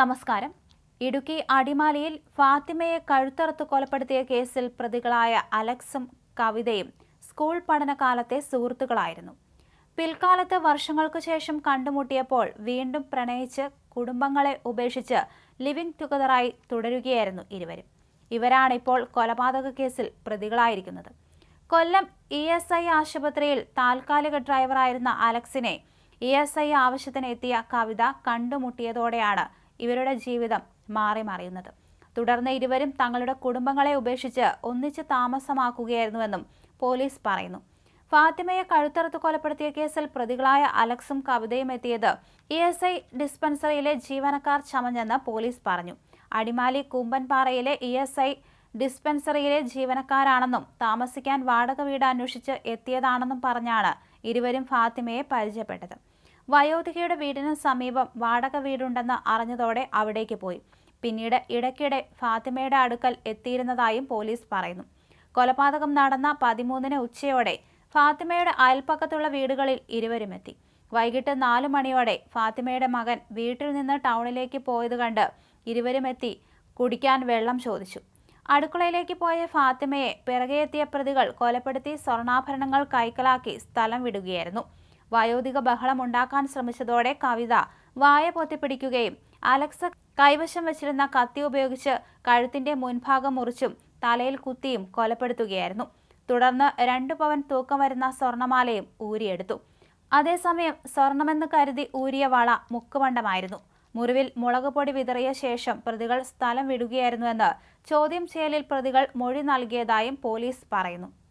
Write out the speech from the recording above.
നമസ്കാരം. ഇടുക്കി അടിമാലിയിൽ ഫാത്തിമയെ കഴുത്തറുത്ത് കൊലപ്പെടുത്തിയ കേസിൽ പ്രതികളായ അലക്സും കവിതയും സ്കൂൾ പഠനകാലത്തെ സുഹൃത്തുക്കളായിരുന്നു. പിൽക്കാലത്ത് വർഷങ്ങൾക്കു ശേഷം കണ്ടുമുട്ടിയപ്പോൾ വീണ്ടും പ്രണയിച്ച് കുടുംബങ്ങളെ ഉപേക്ഷിച്ച് ലിവിംഗ് ടുഗദറായി തുടരുകയായിരുന്നു ഇരുവരും. ഇവരാണിപ്പോൾ കൊലപാതക കേസിൽ പ്രതികളായിരിക്കുന്നത്. കൊല്ലം ഇ എസ് ഐ ആശുപത്രിയിൽ താൽക്കാലിക ഡ്രൈവറായിരുന്ന അലക്സിനെ ഇ എസ് ഐ ആവശ്യത്തിന് എത്തിയ കവിത കണ്ടുമുട്ടിയതോടെയാണ് ഇവരുടെ ജീവിതം മാറി മറിയുന്നത്. തുടർന്ന് ഇരുവരും തങ്ങളുടെ കുടുംബങ്ങളെ ഉപേക്ഷിച്ച് ഒന്നിച്ച് താമസമാക്കുകയായിരുന്നുവെന്നും പോലീസ് പറയുന്നു. ഫാത്തിമയെ കഴുത്തറുത്ത് കൊലപ്പെടുത്തിയ കേസിൽ പ്രതികളായ അലക്സും കവിതയും എത്തിയത് ഇ എസ് ഐ ഡിസ്പെൻസറിയിലെ ജീവനക്കാർ ചമഞ്ഞെന്ന് പോലീസ് പറഞ്ഞു. അടിമാലി കുമ്പൻപാറയിലെ ഇ എസ് ഐ ഡിസ്പെൻസറിയിലെ ജീവനക്കാരാണെന്നും താമസിക്കാൻ വാടക വീട് അന്വേഷിച്ച് എത്തിയതാണെന്നും പറഞ്ഞാണ് ഇരുവരും ഫാത്തിമയെ പരിചയപ്പെട്ടത്. വയോധികയുടെ വീടിന് സമീപം വാടക വീടുണ്ടെന്ന് അറിഞ്ഞതോടെ അവിടേക്ക് പോയി. പിന്നീട് ഇടയ്ക്കിടെ ഫാത്തിമയുടെ അടുക്കൽ എത്തിയിരുന്നതായും പോലീസ് പറയുന്നു. കൊലപാതകം നടന്ന പതിമൂന്നിന് ഉച്ചയോടെ ഫാത്തിമയുടെ അയൽപ്പക്കത്തുള്ള വീടുകളിൽ ഇരുവരും എത്തി വൈകിട്ട് നാലു മണിയോടെ ഫാത്തിമയുടെ മകൻ വീട്ടിൽ നിന്ന് ടൗണിലേക്ക് പോയത് കണ്ട് ഇരുവരും എത്തി കുടിക്കാൻ വെള്ളം ചോദിച്ചു. അടുക്കളയിലേക്ക് പോയ ഫാത്തിമയെ പിറകെ എത്തിയ പ്രതികൾ കൊലപ്പെടുത്തി സ്വർണാഭരണങ്ങൾ കൈക്കലാക്കി സ്ഥലം വിടുകയായിരുന്നു. വയോധിക ബഹളം ഉണ്ടാക്കാൻ ശ്രമിച്ചതോടെ കവിത വായ പൊത്തിപ്പിടിക്കുകയും അലക്സ കൈവശം വെച്ചിരുന്ന കത്തി ഉപയോഗിച്ച് കഴുത്തിന്റെ മുൻഭാഗം മുറിച്ചും തലയിൽ കുത്തിയും കൊലപ്പെടുത്തുകയായിരുന്നു. തുടർന്ന് രണ്ടു പവൻ തൂക്കം വരുന്ന സ്വർണമാലയും ഊരിയെടുത്തു. അതേസമയം സ്വർണമെന്ന് കരുതി ഊരിയ വള മുക്കുമണ്ടമായിരുന്നു മുറിവിൽ മുളകുപൊടി വിതറിയ ശേഷം പ്രതികൾ സ്ഥലം വിടുകയായിരുന്നുവെന്ന് ചോദ്യം ചെയ്യലിൽ പ്രതികൾ മൊഴി നൽകിയതായും പോലീസ് പറയുന്നു.